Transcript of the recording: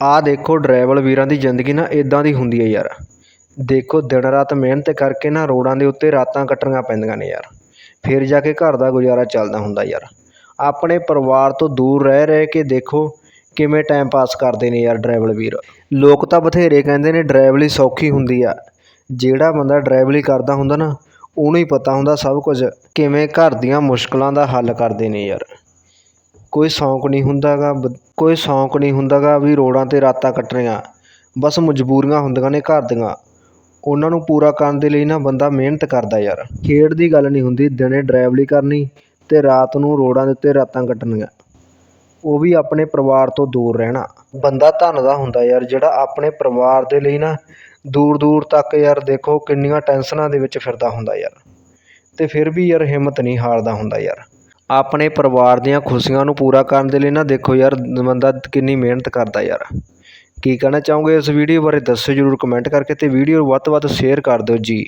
ਆਹ ਦੇਖੋ ਡਰਾਈਵਰ ਵੀਰਾਂ ਦੀ ਜ਼ਿੰਦਗੀ ਨਾ ਇੱਦਾਂ ਦੀ ਹੁੰਦੀ ਹੈ ਯਾਰ। ਦੇਖੋ ਦਿਨ ਰਾਤ ਮਿਹਨਤ ਕਰਕੇ ਨਾ ਰੋਡਾਂ ਦੇ ਉੱਤੇ ਰਾਤਾਂ ਕੱਟਣੀਆਂ ਪੈਂਦੀਆਂ ਨੇ ਯਾਰ। ਫਿਰ ਜਾ ਕੇ ਘਰ ਦਾ ਗੁਜ਼ਾਰਾ ਚੱਲਦਾ ਹੁੰਦਾ ਯਾਰ। ਆਪਣੇ ਪਰਿਵਾਰ ਤੋਂ ਦੂਰ ਰਹਿ ਰਹਿ ਕੇ ਦੇਖੋ ਕਿਵੇਂ ਟਾਈਮ ਪਾਸ ਕਰਦੇ ਨੇ ਯਾਰ ਡਰਾਈਵਰ ਵੀਰ। ਲੋਕ ਤਾਂ ਬਥੇਰੇ ਕਹਿੰਦੇ ਨੇ ਡਰਾਈਵਰੀ ਸੌਖੀ ਹੁੰਦੀ ਆ। ਜਿਹੜਾ ਬੰਦਾ ਡਰਾਈਵਰੀ ਕਰਦਾ ਹੁੰਦਾ ਨਾ, ਉਹਨੂੰ ਹੀ ਪਤਾ ਹੁੰਦਾ ਸਭ ਕੁਝ। ਕਿਵੇਂ ਘਰ ਦੀਆਂ ਮੁਸ਼ਕਲਾਂ ਦਾ ਹੱਲ ਕਰਦੇ ਨੇ ਯਾਰ। ਕੋਈ ਸ਼ੌਂਕ ਨਹੀਂ ਹੁੰਦਾ ਗਾ ਬ, ਕੋਈ ਸ਼ੌਂਕ ਨਹੀਂ ਹੁੰਦਾ ਗਾ ਵੀ ਰੋਡਾਂ 'ਤੇ ਰਾਤਾਂ ਕੱਟਣੀਆਂ। ਬਸ ਮਜਬੂਰੀਆਂ ਹੁੰਦੀਆਂ ਨੇ ਘਰ ਦੀਆਂ। ਉਹਨਾਂ ਨੂੰ ਪੂਰਾ ਕਰਨ ਦੇ ਲਈ ਨਾ ਬੰਦਾ ਮਿਹਨਤ ਕਰਦਾ ਯਾਰ। ਖੇਡ ਦੀ ਗੱਲ ਨਹੀਂ ਹੁੰਦੀ, ਦਿਨੇ ਡਰਾਈਵਰੀ ਕਰਨੀ ਅਤੇ ਰਾਤ ਨੂੰ ਰੋਡਾਂ ਦੇ ਉੱਤੇ ਰਾਤਾਂ ਕੱਟਣੀਆਂ। ਉਹ ਵੀ ਆਪਣੇ ਪਰਿਵਾਰ ਤੋਂ ਦੂਰ ਰਹਿਣਾ। ਬੰਦਾ ਧੰਨ ਦਾ ਹੁੰਦਾ ਯਾਰ, ਜਿਹੜਾ ਆਪਣੇ ਪਰਿਵਾਰ ਦੇ ਲਈ ਨਾ ਦੂਰ ਦੂਰ ਤੱਕ ਯਾਰ ਦੇਖੋ ਕਿੰਨੀਆਂ ਟੈਨਸ਼ਨਾਂ ਦੇ ਵਿੱਚ ਫਿਰਦਾ ਹੁੰਦਾ ਯਾਰ। ਅਤੇ ਫਿਰ ਵੀ ਯਾਰ ਹਿੰਮਤ ਨਹੀਂ ਹਾਰਦਾ ਹੁੰਦਾ ਯਾਰ। ਆਪਣੇ ਪਰਿਵਾਰ ਦੀਆਂ ਖੁਸ਼ੀਆਂ ਨੂੰ ਪੂਰਾ ਕਰਨ ਦੇ ਲਈ ਨਾ ਦੇਖੋ ਯਾਰ ਬੰਦਾ ਕਿੰਨੀ ਮਿਹਨਤ ਕਰਦਾ ਯਾਰ। ਕੀ ਕਹਿਣਾ ਚਾਹੋਗੇ ਇਸ ਵੀਡੀਓ ਬਾਰੇ ਦੱਸਿਓ ਜ਼ਰੂਰ ਕਮੈਂਟ ਕਰਕੇ ਅਤੇ ਵੀਡੀਓ ਨੂੰ ਵੱਧ ਤੋਂ ਵੱਧ ਸ਼ੇਅਰ ਕਰ ਦਿਓ ਜੀ।